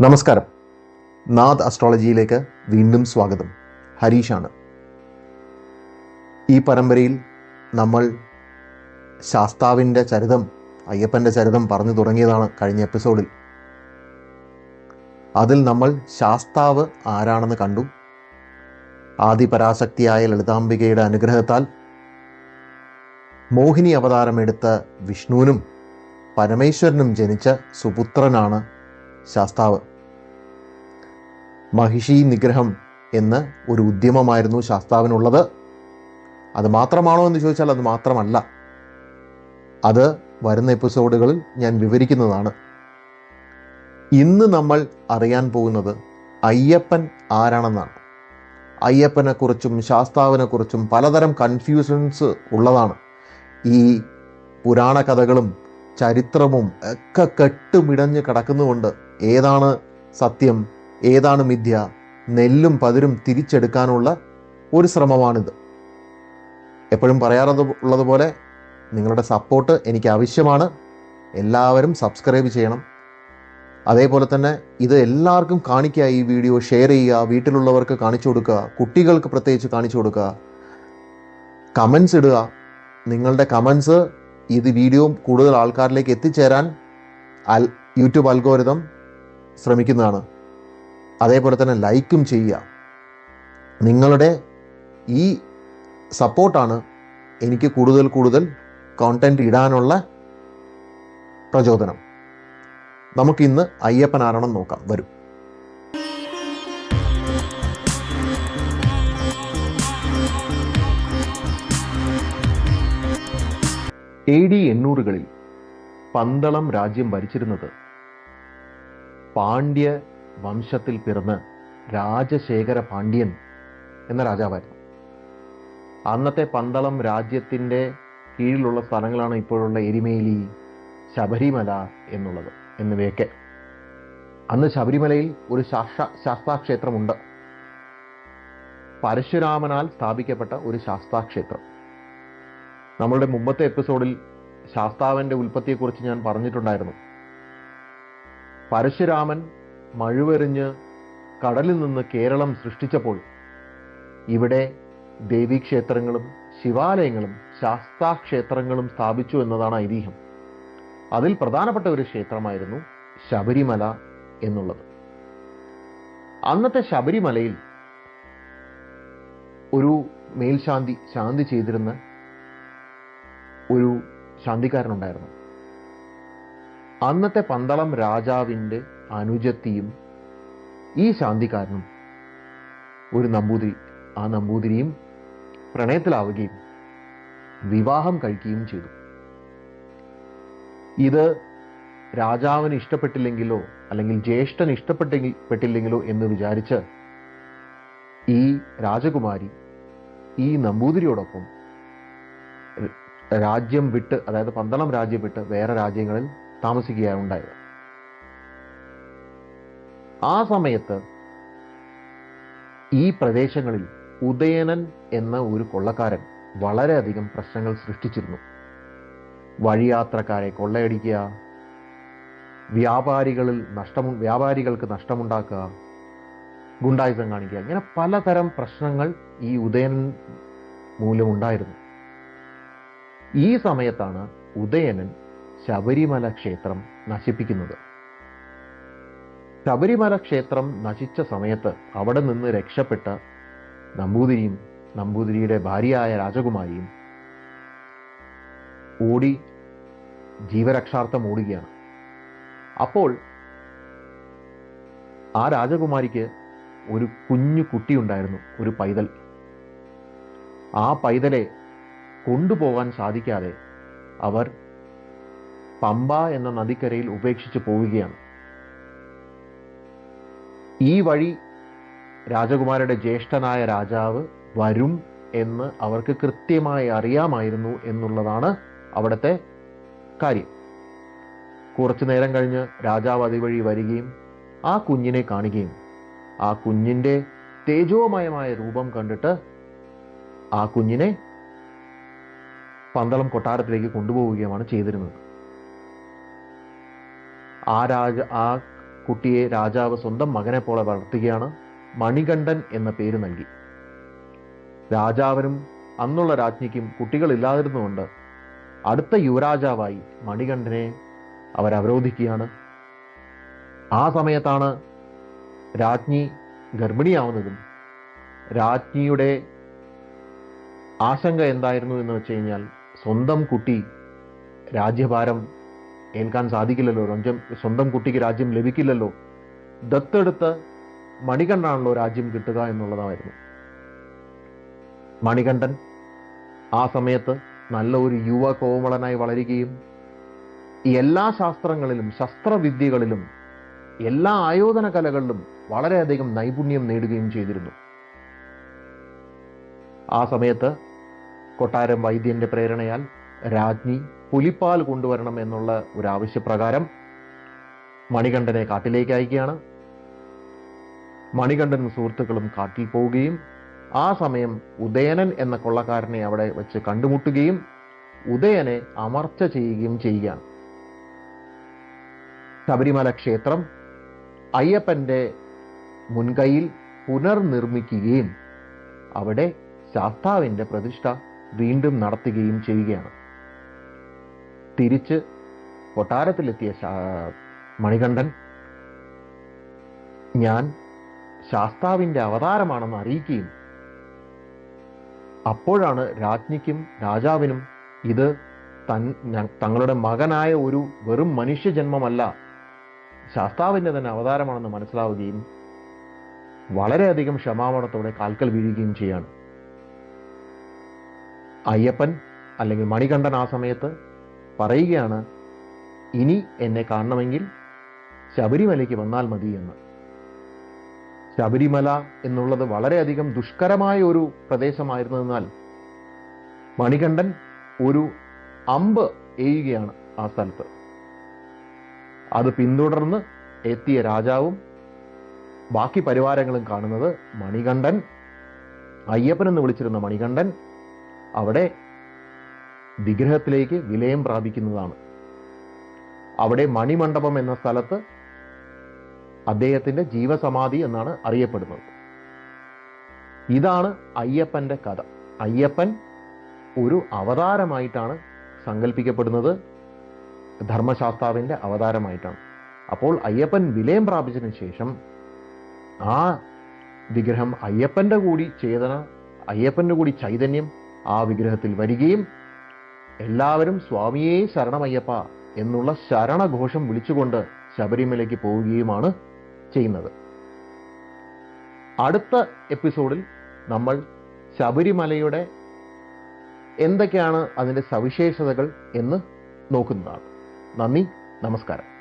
നമസ്കാരം. നാഥ് അസ്ട്രോളജിയിലേക്ക് വീണ്ടും സ്വാഗതം. ഹരീഷാണ്. ഈ പരമ്പരയിൽ നമ്മൾ ശാസ്താവിന്റെ ചരിതം അയ്യപ്പന്റെ ചരിതം പറഞ്ഞു തുടങ്ങിയതാണ് കഴിഞ്ഞ എപ്പിസോഡിൽ അതിൽ നമ്മൾ ശാസ്താവ് ആരാണെന്ന് കണ്ടു. ആദിപരാശക്തിയായ ലളിതാംബികയുടെ അനുഗ്രഹത്താൽ മോഹിനി അവതാരമെടുത്ത വിഷ്ണുവിനും പരമേശ്വരനും ജനിച്ച സുപുത്രനാണ് ശാസ്താവ്. മഹിഷി നിഗ്രഹം എന്ന് ഒരു ഉദ്യമമായിരുന്നു ശാസ്താവിനുള്ളത്. അത് മാത്രമാണോ എന്ന് ചോദിച്ചാൽ അത് മാത്രമല്ല. അത് വരുന്ന എപ്പിസോഡുകളിൽ ഞാൻ വിവരിക്കുന്നതാണ്. ഇന്ന് നമ്മൾ അറിയാൻ പോകുന്നത് അയ്യപ്പൻ ആരാണെന്നാണ്. അയ്യപ്പനെക്കുറിച്ചും ശാസ്താവിനെക്കുറിച്ചും പലതരം കൺഫ്യൂഷൻസ് ഉള്ളതാണ്. ഈ പുരാണ കഥകളും ചരിത്രവും ഒക്കെ കെട്ടുമിടഞ്ഞ് കിടക്കുന്നുകൊണ്ട് ഏതാണ് സത്യം ഏതാണ് മിഥ്യ നെല്ലും പതിരും തിരിച്ചെടുക്കാനുള്ള ഒരു ശ്രമമാണിത്. എപ്പോഴും പറയാറത് ഉള്ളതുപോലെ നിങ്ങളുടെ സപ്പോർട്ട് എനിക്ക് ആവശ്യമാണ്. എല്ലാവരും സബ്സ്ക്രൈബ് ചെയ്യണം. അതേപോലെ തന്നെ ഇത് എല്ലാവർക്കും കാണിക്കുക ഈ വീഡിയോ ഷെയർ ചെയ്യുക വീട്ടിലുള്ളവർക്ക് കാണിച്ചു കൊടുക്കുക കുട്ടികൾക്ക് പ്രത്യേകിച്ച് കാണിച്ചു കൊടുക്കുക. കമൻസ് ഇടുക. നിങ്ങളുടെ കമൻസ് ഇത് വീഡിയോ കൂടുതൽ ആൾക്കാരിലേക്ക് എത്തിച്ചേരാൻ യൂട്യൂബ് അൽഗോരിതം ശ്രമിക്കുന്നതാണ്. അതേപോലെ തന്നെ ലൈക്കും ചെയ്യുക. നിങ്ങളുടെ ഈ സപ്പോർട്ടാണ് എനിക്ക് കൂടുതൽ കൂടുതൽ കോണ്ടന്റ് ഇടാനുള്ള പ്രചോദനം. നമുക്കിന്ന് അയ്യപ്പൻ ആരാണെന്ന് നോക്കാം. വരും. എ ഡി എണ്ണൂറുകളിൽ പന്തളം രാജ്യം ഭരിച്ചിരുന്നത് പാണ്ഡ്യ വംശത്തിൽ പിറന്ന് രാജശേഖര പാണ്ഡ്യൻ എന്ന രാജാവായിരുന്നു. അന്നത്തെ പന്തളം രാജ്യത്തിന്റെ കീഴിലുള്ള സ്ഥലങ്ങളാണ് ഇപ്പോഴുള്ള എരിമേലി ശബരിമല എന്നുള്ളത് എന്നിവയൊക്കെ. അന്ന് ശബരിമലയിൽ ഒരു ശാസ്ത്ര ശാസ്താക്ഷേത്രമുണ്ട്. പരശുരാമനാൽ സ്ഥാപിക്കപ്പെട്ട ഒരു ശാസ്താക്ഷേത്രം. നമ്മളുടെ മുമ്പത്തെ എപ്പിസോഡിൽ ശാസ്താവിന്റെ ഉൽപ്പത്തിയെക്കുറിച്ച് ഞാൻ പറഞ്ഞിട്ടുണ്ടായിരുന്നു. പരശുരാമൻ മഴുവെറിഞ്ഞ് കടലിൽ നിന്ന് കേരളം സൃഷ്ടിച്ചപ്പോൾ ഇവിടെ ദേവീക്ഷേത്രങ്ങളും ശിവാലയങ്ങളും ശാസ്താക്ഷേത്രങ്ങളും സ്ഥാപിച്ചു എന്നതാണ് ഐതിഹ്യം. അതിൽ പ്രധാനപ്പെട്ട ഒരു ക്ഷേത്രമായിരുന്നു ശബരിമല എന്നുള്ളത്. അന്നത്തെ ശബരിമലയിൽ ഒരു മേൽശാന്തി ശാന്തി ചെയ്തിരുന്ന ഒരു ശാന്തിക്കാരനുണ്ടായിരുന്നു. അന്നത്തെ പന്തളം രാജാവിന്റെ അനുജത്തിയും ഈ ശാന്തിക്കാരനും ഒരു നമ്പൂതിരി ആ നമ്പൂതിരിയും പ്രണയത്തിലാവുകയും വിവാഹം കഴിക്കുകയും ചെയ്തു. ഇത് രാജാവിന് ഇഷ്ടപ്പെട്ടില്ലെങ്കിലോ അല്ലെങ്കിൽ ജ്യേഷ്ഠന് ഇഷ്ടപ്പെട്ടെങ്കിൽ പെട്ടില്ലെങ്കിലോ എന്ന് വിചാരിച്ച് ഈ രാജകുമാരി ഈ നമ്പൂതിരിയോടൊപ്പം രാജ്യം വിട്ട് അതായത് പന്തളം രാജ്യം വിട്ട് വേറെ രാജ്യങ്ങളിൽ താമസിക്കുകയാണ് ഉണ്ടായത് ആ സമയത്ത് ഈ പ്രദേശങ്ങളിൽ ഉദയനൻ എന്ന ഒരു കൊള്ളക്കാരൻ വളരെയധികം പ്രശ്നങ്ങൾ സൃഷ്ടിച്ചിരുന്നു. വഴിയാത്രക്കാരെ കൊള്ളയടിക്കുക വ്യാപാരികളിൽ നഷ്ടമു വ്യാപാരികൾക്ക് നഷ്ടമുണ്ടാക്കുക ഗുണ്ടായുസം കാണിക്കുക ഇങ്ങനെ പലതരം പ്രശ്നങ്ങൾ ഈ ഉദയൻ മൂലമുണ്ടായിരുന്നു. ഈ സമയത്താണ് ഉദയനൻ ശബരിമല ക്ഷേത്രം നശിപ്പിക്കുന്നത്. ശബരിമല ക്ഷേത്രം നശിച്ച സമയത്ത് അവിടെ നിന്ന് രക്ഷപ്പെട്ട നമ്പൂതിരിയും നമ്പൂതിരിയുടെ ഭാര്യയായ രാജകുമാരിയും ഓടി ജീവരക്ഷാർത്ഥം ഓടുകയാണ്. അപ്പോൾ ആ രാജകുമാരിക്ക് ഒരു കുഞ്ഞു കുട്ടിയുണ്ടായിരുന്നു ഒരു പൈതൽ. ആ പൈതലെ കൊണ്ടുപോകാൻ സാധിക്കാതെ അവർ പമ്പ എന്ന നദിക്കരയിൽ ഉപേക്ഷിച്ച് പോവുകയാണ്. ഈ വഴി രാജകുമാരുടെ ജ്യേഷ്ഠനായ രാജാവ് വരും എന്ന് അവർക്ക് കൃത്യമായി അറിയാമായിരുന്നു എന്നുള്ളതാണ് അവിടുത്തെ കാര്യം. കുറച്ചു നേരം കഴിഞ്ഞ് രാജാവ് അതുവഴി വരികയും ആ കുഞ്ഞിനെ കാണുകയും ആ കുഞ്ഞിന്റെ തേജോമയമായ രൂപം കണ്ടിട്ട് ആ കുഞ്ഞിനെ പന്തളം കൊട്ടാരത്തിലേക്ക് കൊണ്ടുപോവുകയുമാണ് ചെയ്തിരുന്നത്. ആ രാജ ആ കുട്ടിയെ രാജാവ് സ്വന്തം മകനെ പോലെ വളർത്തുകയാണ് മണികണ്ഠൻ എന്ന പേര് നൽകി. രാജാവിനും അന്നുള്ള രാജ്ഞിക്കും കുട്ടികളില്ലാതിരുന്നുകൊണ്ട് അടുത്ത യുവരാജാവായി മണികണ്ഠനെ അവർ അവരോധിക്കുകയാണ്. ആ സമയത്താണ് രാജ്ഞി ഗർഭിണിയാവുന്നതും രാജ്ഞിയുടെ ആശങ്ക എന്തായിരുന്നു എന്ന് വെച്ച് കഴിഞ്ഞാൽ സ്വന്തം കുട്ടി രാജ്യഭാരം ഏൽക്കാൻ സാധിക്കില്ലല്ലോ. രഞ്ജം സ്വന്തം കുട്ടിക്ക് രാജ്യം ലഭിക്കില്ലല്ലോ. ദത്തെടുത്ത് മണികണ്ഠാണല്ലോ രാജ്യം കിട്ടുക എന്നുള്ളതായിരുന്നു. മണികണ്ഠൻ ആ സമയത്ത് നല്ല ഒരു യുവ കോമളനായി വളരുകയും എല്ലാ ശാസ്ത്രങ്ങളിലും ശസ്ത്രവിദ്യകളിലും എല്ലാ ആയോധന കലകളിലും വളരെയധികം നൈപുണ്യം നേടുകയും ചെയ്തിരുന്നു. ആ സമയത്ത് കൊട്ടാരം വൈദ്യന്റെ പ്രേരണയാൽ രാജ്ഞി പുലിപ്പാൽ കൊണ്ടുവരണം എന്നുള്ള ഒരു ആവശ്യപ്രകാരം മണികണ്ഠനെ കാട്ടിലേക്ക് അയക്കുകയാണ്. മണികണ്ഠനും സുഹൃത്തുക്കളും കാട്ടിൽ പോവുകയും ആ സമയം ഉദയനൻ എന്ന കൊള്ളക്കാരനെ അവിടെ വെച്ച് കണ്ടുമുട്ടുകയും ഉദയനെ അമർച്ച ചെയ്യുകയും ചെയ്യുകയാണ്. ശബരിമല ക്ഷേത്രം അയ്യപ്പന്റെ മുൻകൈയിൽ പുനർനിർമ്മിക്കുകയും അവിടെ ശാസ്താവിന്റെ പ്രതിഷ്ഠ വീണ്ടും നടത്തുകയും ചെയ്യുകയാണ്. തിരിച്ച് കൊട്ടാരത്തിലെത്തിയ മണികണ്ഠൻ ഞാൻ ശാസ്താവിന്റെ അവതാരമാണെന്ന് അറിയിക്കുകയും അപ്പോഴാണ് രാജ്ഞിക്കും രാജാവിനും ഇത് തൻ തങ്ങളുടെ മകനായ ഒരു വെറും മനുഷ്യജന്മമല്ല ശാസ്താവിന്റെ തന്നെ അവതാരമാണെന്ന് മനസ്സിലാവുകയും വളരെയധികം ക്ഷമാപണത്തോടെ കാൽക്കൽ വീഴുകയും ചെയ്യാണ്. അയ്യപ്പൻ അല്ലെങ്കിൽ മണികണ്ഠൻ ആ സമയത്ത് പറയുകയാണ് ഇനി എന്നെ കാണണമെങ്കിൽ ശബരിമലയ്ക്ക് വന്നാൽ മതി എന്ന്. ശബരിമല എന്നുള്ളത് വളരെയധികം ദുഷ്കരമായ ഒരു പ്രദേശമായിരുന്നതിനാൽ മണികണ്ഠൻ ഒരു അമ്പ് എയ്യുകയാണ് ആ സ്ഥലത്ത്. അത് പിന്തുടർന്ന് എത്തിയ രാജാവും ബാക്കി പരിവാരങ്ങളും കാണുന്നത് മണികണ്ഠൻ അയ്യപ്പനെന്ന് വിളിച്ചിരുന്ന മണികണ്ഠൻ അവിടെ വിഗ്രഹത്തിലേക്ക് വിലയം പ്രാപിക്കുന്നതാണ്. അവിടെ മണിമണ്ഡപം എന്ന സ്ഥലത്ത് അദ്ദേഹത്തിന്റെ ജീവസമാധി എന്നാണ് അറിയപ്പെടുന്നത്. ഇതാണ് അയ്യപ്പന്റെ കഥ. അയ്യപ്പൻ ഒരു അവതാരമായിട്ടാണ് സങ്കല്പിക്കപ്പെടുന്നത് ധർമ്മശാസ്താവിന്റെ അവതാരമായിട്ടാണ്. അപ്പോൾ അയ്യപ്പൻ വിലയം പ്രാപിച്ചതിന് ശേഷം ആ വിഗ്രഹം അയ്യപ്പന്റെ കൂടി ചേതന അയ്യപ്പന്റെ കൂടി ചൈതന്യം ആ വിഗ്രഹത്തിൽ വരികയും എല്ലാവരും സ്വാമിയേ ശരണമയ്യപ്പ എന്നുള്ള ശരണഘോഷം വിളിച്ചുകൊണ്ട് ശബരിമലയ്ക്ക് പോവുകയുമാണ് ചെയ്യുന്നത്. അടുത്ത എപ്പിസോഡിൽ നമ്മൾ ശബരിമലയുടെ എന്തൊക്കെയാണ് അതിന്റെ സവിശേഷതകൾ എന്ന് നോക്കുന്നതാണ്. നന്ദി നമസ്കാരം.